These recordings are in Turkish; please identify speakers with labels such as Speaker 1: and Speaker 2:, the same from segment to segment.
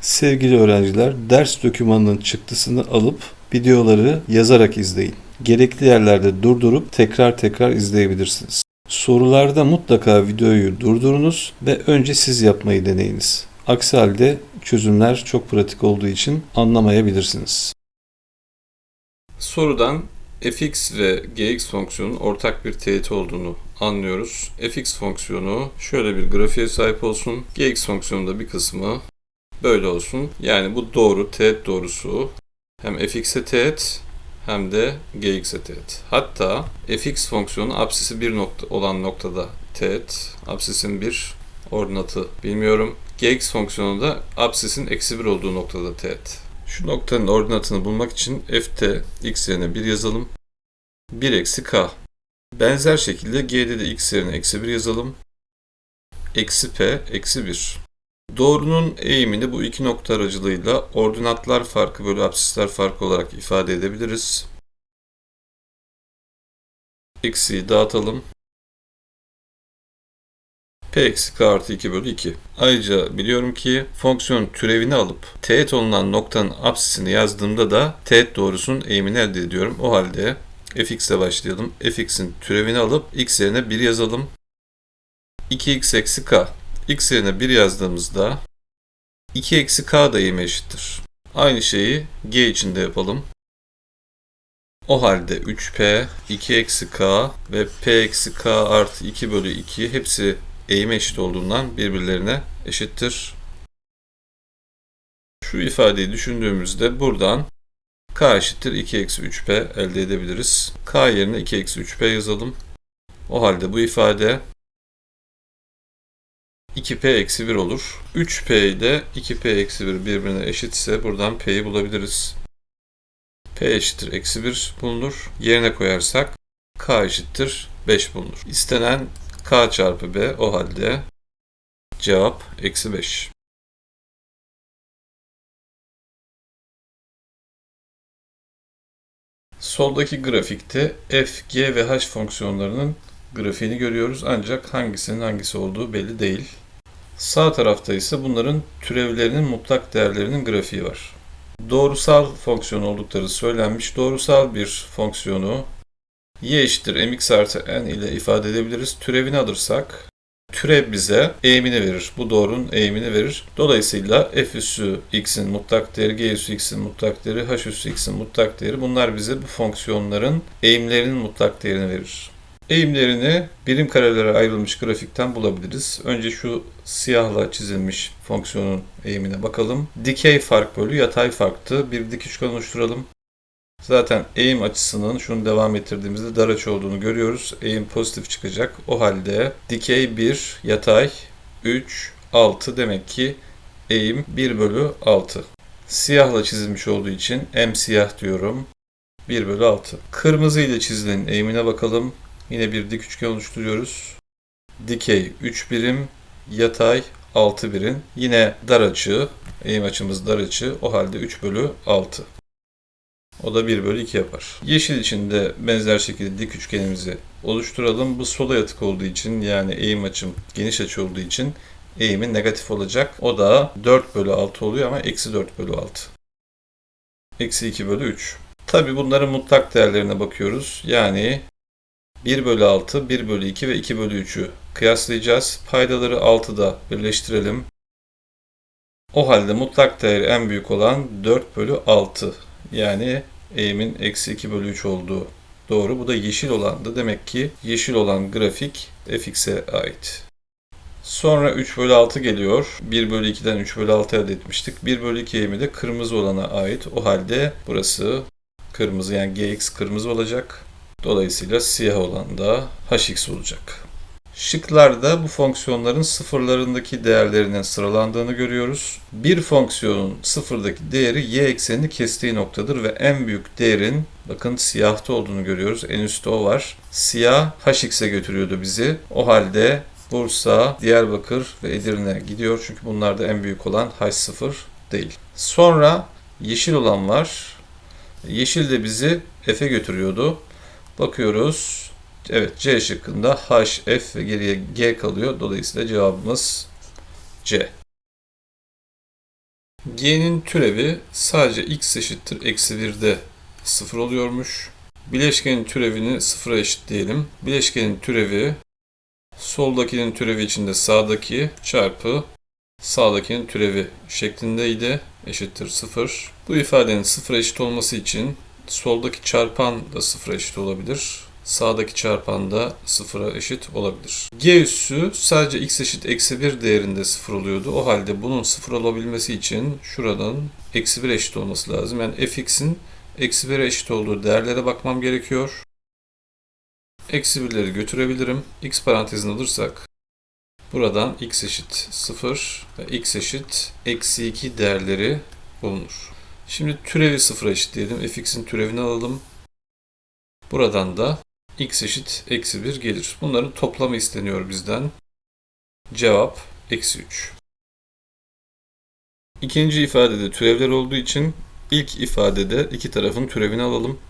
Speaker 1: Sevgili öğrenciler, ders dokümanının çıktısını alıp videoları yazarak izleyin. Gerekli yerlerde durdurup tekrar tekrar izleyebilirsiniz. Sorularda mutlaka videoyu durdurunuz ve önce siz yapmayı deneyiniz. Aksi halde çözümler çok pratik olduğu için anlamayabilirsiniz. Sorudan fx ve gx fonksiyonun ortak bir teğet olduğunu anlıyoruz. fx fonksiyonu şöyle bir grafiğe sahip olsun. gx fonksiyonun da bir kısmı böyle olsun. Yani bu doğru teğet doğrusu hem fx'e teğet hem de gx'e teğet. Hatta fx fonksiyonu apsisi bir nokta olan noktada teğet. Apsisin bir ordinatı bilmiyorum. gx fonksiyonu da apsisin eksi bir olduğu noktada teğet. Şu noktanın ordinatını bulmak için ft x yerine 1 yazalım. 1 eksi k. Benzer şekilde g'de de x yerine eksi 1 yazalım. Eksi p eksi 1. Doğrunun eğimini bu iki nokta aracılığıyla ordinatlar farkı bölü apsisler farkı olarak ifade edebiliriz. Eksiyi dağıtalım. P eksi K artı 2 bölü 2. Ayrıca biliyorum ki fonksiyon türevini alıp teğet olunan noktanın apsisini yazdığımda da teğet doğrusunun eğimini elde ediyorum. O halde fx ile başlayalım. fx'in türevini alıp x yerine 1 yazalım. 2x eksi k. x yerine 1 yazdığımızda 2 eksi k da eğime eşittir. Aynı şeyi g için de yapalım. O halde 3p, 2 eksi k ve p eksi k artı 2 bölü 2 hepsi eğime eşit olduğundan birbirlerine eşittir. Şu ifadeyi düşündüğümüzde buradan k eşittir 2 eksi 3p elde edebiliriz. k yerine 2 eksi 3p yazalım. O halde bu ifade 2p eksi 1 olur. 3p ile 2p eksi 1 birbirine eşitse buradan p'yi bulabiliriz. p eşittir eksi 1 bulunur. Yerine koyarsak k eşittir 5 bulunur. İstenen k çarpı b o halde cevap eksi 5. Soldaki grafikte f, g ve h fonksiyonlarının grafiğini görüyoruz ancak hangisinin hangisi olduğu belli değil. Sağ tarafta ise bunların türevlerinin mutlak değerlerinin grafiği var. Doğrusal fonksiyon oldukları söylenmiş. Doğrusal bir fonksiyonu y eşittir mx artı n ile ifade edebiliriz. Türevini alırsak türev bize eğimini verir. Bu doğrunun eğimini verir. Dolayısıyla f üssü x'in mutlak değeri, g üssü x'in mutlak değeri, h üssü x'in mutlak değeri bunlar bize bu fonksiyonların eğimlerinin mutlak değerini verir. Eğimlerini birim karelere ayrılmış grafikten bulabiliriz. Önce şu siyahla çizilmiş fonksiyonun eğimine bakalım. Dikey fark bölü yatay farktı. Bir dik üçgen oluşturalım. Zaten eğim açısının şunu devam ettirdiğimizde dar açı olduğunu görüyoruz. Eğim pozitif çıkacak. O halde dikey 1, yatay 3, 6 demek ki eğim 1 bölü 6. Siyahla çizilmiş olduğu için m siyah diyorum. 1 bölü 6. Kırmızı ile çizilen eğimine bakalım. Yine bir dik üçgen oluşturuyoruz. Dikey 3 birim, yatay 6 birim. Yine dar açı, eğim açımız dar açı. O halde 3 bölü 6. O da 1 bölü 2 yapar. Yeşil için de benzer şekilde dik üçgenimizi oluşturalım. Bu sola yatık olduğu için yani eğim açım geniş açı olduğu için eğimi negatif olacak. O da 4 bölü 6 oluyor ama eksi 4 bölü 6. Eksi 2 bölü 3. Tabi bunların mutlak değerlerine bakıyoruz. Yani 1 bölü 6, 1 bölü 2 ve 2 bölü 3'ü kıyaslayacağız. Paydaları 6'da birleştirelim. O halde mutlak değeri en büyük olan 4 bölü 6. Yani eğimin eksi 2 bölü 3 olduğu doğru. Bu da yeşil olandı. Demek ki yeşil olan grafik fx'e ait. Sonra 3 bölü 6 geliyor. 1 bölü 2'den 3 bölü 6 elde etmiştik. 1 bölü 2 eğimi de kırmızı olana ait. O halde burası kırmızı yani gx kırmızı olacak. Dolayısıyla siyah olan da hx olacak. Şıklarda bu fonksiyonların sıfırlarındaki değerlerinin sıralandığını görüyoruz. Bir fonksiyonun sıfırdaki değeri y eksenini kestiği noktadır ve en büyük değerin bakın siyahta olduğunu görüyoruz. En üstte o var. Siyah hx'e götürüyordu bizi. O halde Bursa, Diyarbakır ve Edirne gidiyor. Çünkü bunlarda en büyük olan h0 değil. Sonra yeşil olan var. Yeşil de bizi f'e götürüyordu. Bakıyoruz. Evet C şıkkında H, F ve geriye G kalıyor. Dolayısıyla cevabımız C. G'nin türevi sadece x eşittir eksi 1'de 0 oluyormuş. Bileşkenin türevini sıfıra eşitleyelim. Bileşkenin türevi soldakinin türevi içinde sağdaki çarpı sağdakinin türevi şeklindeydi. Eşittir 0. Bu ifadenin sıfıra eşit olması için soldaki çarpan da sıfıra eşit olabilir. Sağdaki çarpan da sıfıra eşit olabilir. G üssü sadece x eşit eksi 1 değerinde sıfır oluyordu. O halde bunun sıfır olabilmesi için şuradan eksi 1 eşit olması lazım. Yani fx'in eksi 1'e eşit olduğu değerlere bakmam gerekiyor. Eksi 1'leri götürebilirim. x parantezini alırsak buradan x eşit 0 ve x eşit eksi 2 değerleri bulunur. Şimdi türevi sıfıra eşitleyelim. fx'in türevini alalım. Buradan da x eşit eksi 1 gelir. Bunların toplamı isteniyor bizden. Cevap eksi 3. İkinci ifadede türevler olduğu için ilk ifadede iki tarafın türevini alalım.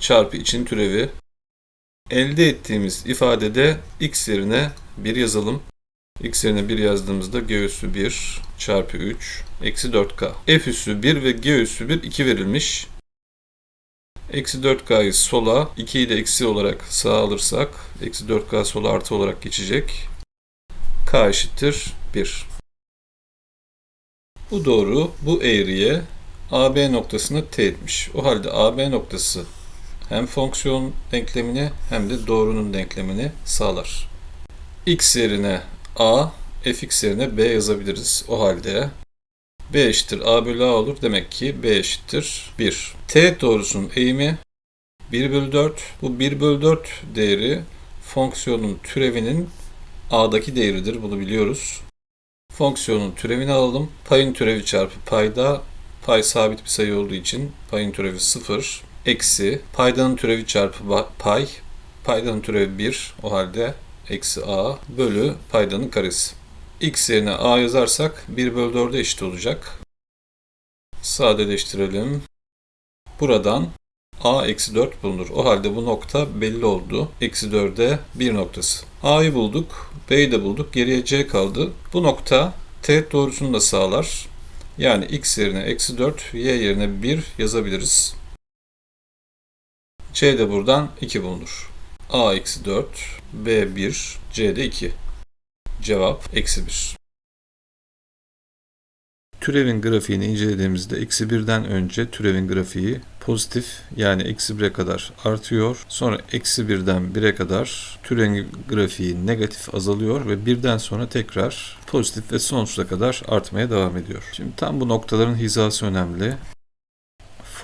Speaker 1: Çarpı için türevi. Elde ettiğimiz ifadede x yerine 1 yazalım. X yerine 1 yazdığımızda g üssü 1 çarpı 3 eksi 4k. f üssü 1 ve g üssü 1 2 verilmiş. Eksi 4K'yı sola, 2'yi de eksi olarak sağa alırsak, eksi 4K sola artı olarak geçecek. K eşittir 1. Bu doğru, bu eğriye AB noktasını T etmiş. O halde AB noktası hem fonksiyon denklemini hem de doğrunun denklemini sağlar. X yerine A, fx yerine B yazabiliriz. O halde B eşittir A bölü A olur. Demek ki B eşittir 1. T doğrusunun eğimi 1 bölü 4. Bu 1 bölü 4 değeri fonksiyonun türevinin A'daki değeridir. Bunu biliyoruz. Fonksiyonun türevini alalım. Payın türevi çarpı payda. Pay sabit bir sayı olduğu için payın türevi 0. Eksi paydanın türevi çarpı pay. Paydanın türevi 1. O halde eksi A bölü paydanın karesi x yerine a yazarsak 1 bölü 4'e eşit olacak. Sadeleştirelim. Buradan a eksi 4 bulunur. O halde bu nokta belli oldu. Eksi 4'e 1 noktası. a'yı bulduk. b'yi de bulduk. Geriye c kaldı. Bu nokta teğet doğrusunu da sağlar. Yani x yerine eksi 4, y yerine 1 yazabiliriz. c de buradan 2 bulunur. A eksi 4, b 1, c de 2. Cevap eksi 1. Türevin grafiğini incelediğimizde eksi 1'den önce türevin grafiği pozitif yani eksi 1'e kadar artıyor. Sonra eksi 1'den 1'e kadar türevin grafiği negatif azalıyor ve birden sonra tekrar pozitif ve sonsuza kadar artmaya devam ediyor. Şimdi tam bu noktaların hizası önemli.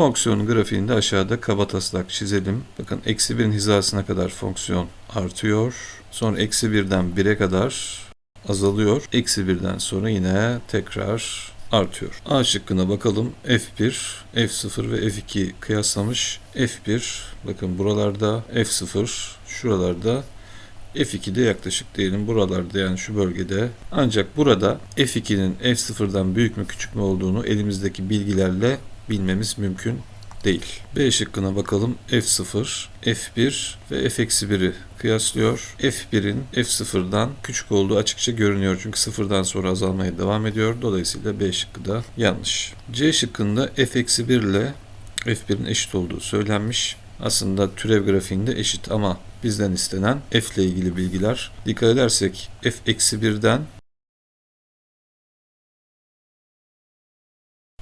Speaker 1: Fonksiyonun grafiğini de aşağıda kaba taslak çizelim. Bakın eksi 1'in hizasına kadar fonksiyon artıyor. Sonra eksi 1'den 1'e kadar azalıyor. Eksi 1'den sonra yine tekrar artıyor. A şıkkına bakalım. F1, F0 ve F2 kıyaslamış. F1 bakın buralarda F0 şuralarda F2'de yaklaşık diyelim buralarda yani şu bölgede. Ancak burada F2'nin F0'dan büyük mü küçük mü olduğunu elimizdeki bilgilerle bilmemiz mümkün değil. B şıkkına bakalım. F0, F1 ve F-1'i kıyaslıyor. F1'in F0'dan küçük olduğu açıkça görünüyor. Çünkü sıfırdan sonra azalmaya devam ediyor. Dolayısıyla B şıkkı da yanlış. C şıkkında F-1 ile F1'in eşit olduğu söylenmiş. Aslında türev grafiğinde eşit ama bizden istenen F ile ilgili bilgiler. Dikkat edersek F-1'den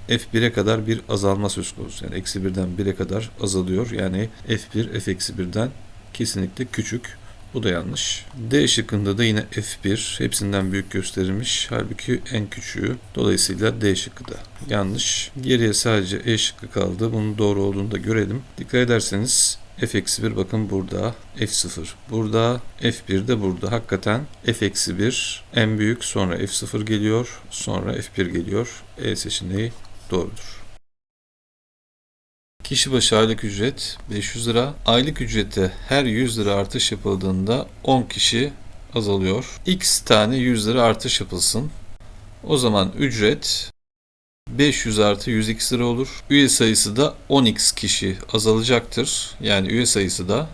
Speaker 1: F1'e kadar bir azalma söz konusu. Yani eksi 1'den 1'e kadar azalıyor. Yani F1 F eksi 1'den kesinlikle küçük. Bu da yanlış. D şıkkında da yine F1 hepsinden büyük gösterilmiş. Halbuki en küçüğü. Dolayısıyla D şıkkı da yanlış. Geriye sadece E şıkkı kaldı. Bunun doğru olduğunu da görelim. Dikkat ederseniz f-1 bakın burada, f0 burada, f1 de burada. Hakikaten f-1 en büyük sonra f0 geliyor, sonra f1 geliyor. E seçeneği doğrudur. Kişi başı aylık ücret 500 lira. Aylık ücrete her 100 lira artış yapıldığında 10 kişi azalıyor. X tane 100 lira artış yapılsın. O zaman ücret 500 artı 100x lira olur. Üye sayısı da 10x kişi azalacaktır. Yani üye sayısı da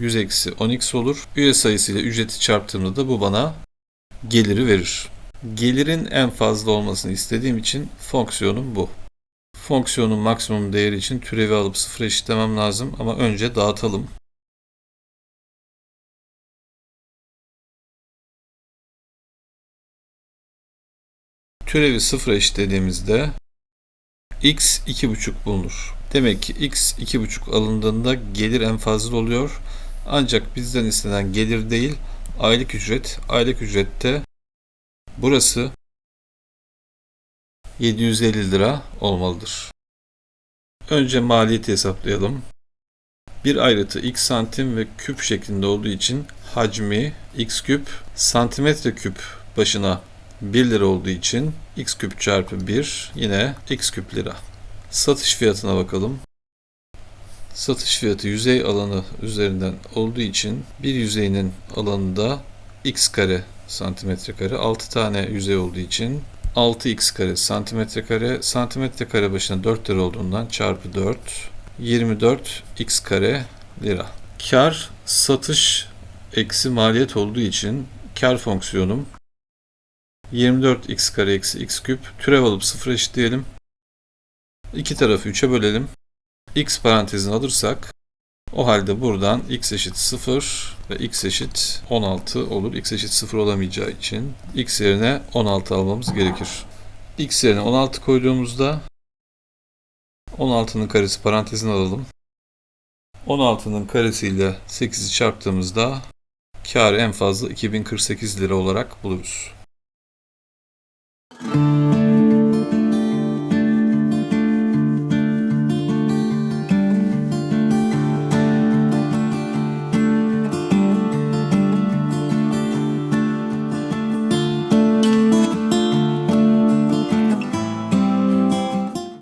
Speaker 1: 100 eksi 10x olur. Üye sayısı ile ücreti çarptığımda da bu bana geliri verir. Gelirin en fazla olmasını istediğim için fonksiyonum bu. Fonksiyonun maksimum değeri için türevi alıp sıfıra eşitlemem lazım ama önce dağıtalım. Türevi sıfıra eşitlediğimizde x 2,5 bulunur. Demek ki x 2,5 alındığında gelir en fazla oluyor. Ancak bizden istenen gelir değil, aylık ücret. Aylık ücrette burası 750 lira olmalıdır. Önce maliyeti hesaplayalım. Bir ayrıtı x santim ve küp şeklinde olduğu için hacmi x küp santimetre küp başına 1 lira olduğu için x küp çarpı 1 yine x küp lira. Satış fiyatına bakalım. Satış fiyatı yüzey alanı üzerinden olduğu için bir yüzeyinin alanında x kare santimetre kare 6 tane yüzey olduğu için 6x kare santimetre kare santimetre kare başına 4 lira olduğundan çarpı 4 24 x kare lira. Kar satış eksi maliyet olduğu için kar fonksiyonum 24x kare eksi x küp türev alıp sıfır eşitleyelim. İki tarafı 3'e bölelim. x parantezini alırsak o halde buradan x eşit 0 ve x eşit 16 olur. x eşit 0 olamayacağı için x yerine 16 almamız gerekir. x yerine 16 koyduğumuzda 16'nın karesi parantezini alalım. 16'nın karesiyle 8'i çarptığımızda kar en fazla 2048 lira olarak buluruz.